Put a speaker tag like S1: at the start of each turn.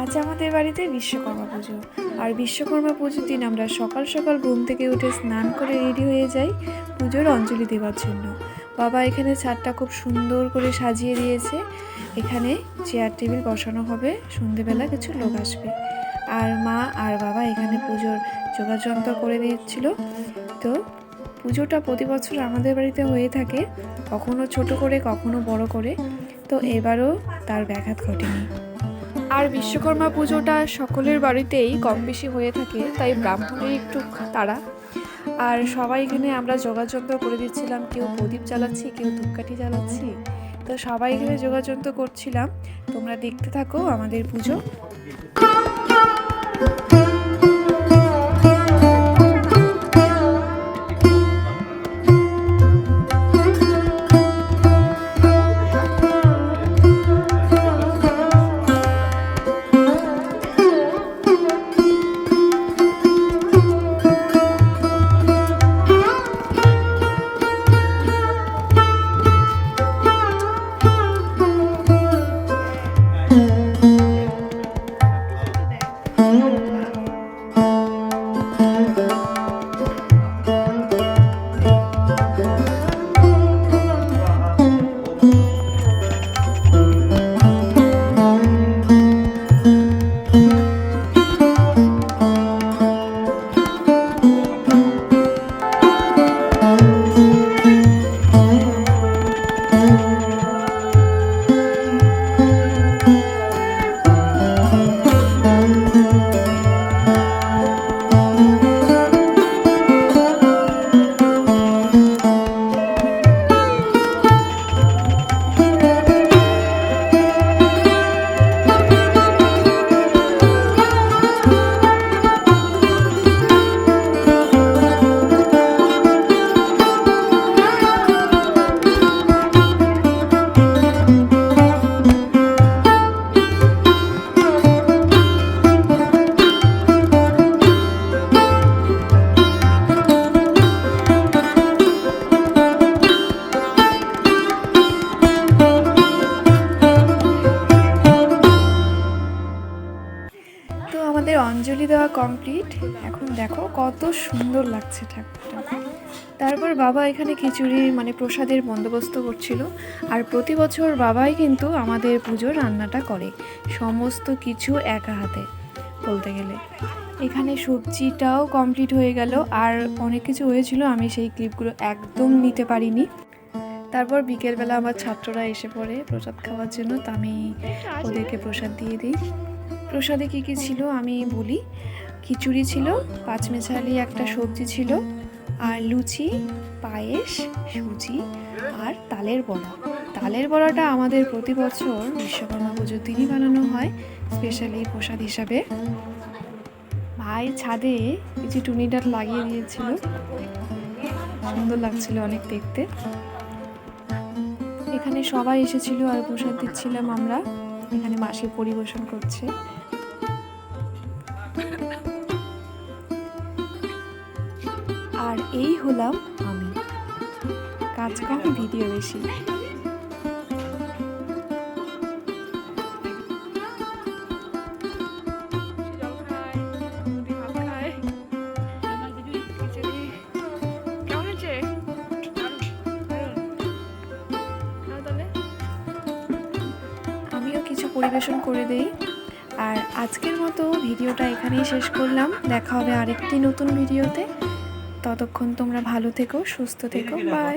S1: আজ আমাদের বাড়িতে বিশ্বকর্মা পুজো। আর বিশ্বকর্মা পুজোর দিন আমরা সকাল সকাল ঘুম থেকে উঠে স্নান করে রেডি হয়ে যাই পুজোর অঞ্জলি দেওয়ার জন্য। বাবা এখানে ছাদটা খুব সুন্দর করে সাজিয়ে দিয়েছে। এখানে চেয়ার টেবিল বসানো হবে। সন্ধেবেলা কিছু লোক আসবে। আর মা আর বাবা এখানে পুজোর যোগাযন্ত্র করে দিচ্ছিল তো পুজোটা প্রতি বছর আমাদের বাড়িতে হয়ে থাকে, কখনো ছোট করে, কখনো বড় করে। তো এবারও তার ব্যাঘাত ঘটেনি। আর বিশ্বকর্মা পুজোটা সকলের বাড়িতেই কম বেশি হয়ে থাকে, তাই ব্রাহ্মণের একটু তারা আর সবাই এখানে আমরা যোগাযন্ত্র করে দিচ্ছিলাম, কেউ প্রদীপ জ্বালাচ্ছি, কেউ ধূপকাঠি জ্বালাচ্ছি। তো সবাই এখানে যোগাযন্ত্র করছিলাম, তোমরা দেখতে থাকো আমাদের পুজো। অঞ্জলি দেওয়া কমপ্লিট এখন দেখো কত সুন্দর লাগছে ঠাকুরটা। তারপর বাবা এখানে খিচুড়ি মানে প্রসাদের বন্দোবস্ত করছিল। আর প্রতি বছর বাবাই কিন্তু আমাদের পুজোর রান্নাটা করে। সমস্ত কিছু একা হাতে, বলতে গেলে। এখানে সবজিটাও কমপ্লিট হয়ে গেল। আর অনেক কিছু হয়েছিল, আমি সেই ক্লিপগুলো একদম নিতে পারিনি। তারপর বিকেলবেলা আমার ছাত্ররা এসে পড়ে প্রসাদ খাওয়ার জন্য। তো আমি ওদেরকে প্রসাদ দিয়ে দিই। প্রসাদে কী কী ছিল আমি বলি। খিচুড়ি ছিল, পাঁচমেশালি একটা সবজি ছিল, আর লুচি, পায়েস, সুজি, আর তালের বড়া। তালের বড়াটা আমাদের প্রতি বছর বিশ্বকর্মা পুজোর দিনই বানানো হয়, স্পেশালি প্রসাদ হিসাবে। ভাই ছাদে কিছু টুনি ডাট লাগিয়ে দিয়েছিল। সুন্দর লাগছিল অনেক দেখতে। এখানে সবাই এসেছিল আর প্রসাদ দিচ্ছিলাম আমরা। এখানে মাসি পরিবেশন করছে। আর এই হলাম আমি। কাজ কম ভিডিও বেশি। পরিবেশন করে দেই। আর আজকের মতো ভিডিওটা এখানেই শেষ করলাম। দেখা হবে আরেকটি নতুন ভিডিওতে। ততক্ষণ তোমরা ভালো থেকো সুস্থ থেকো। বাই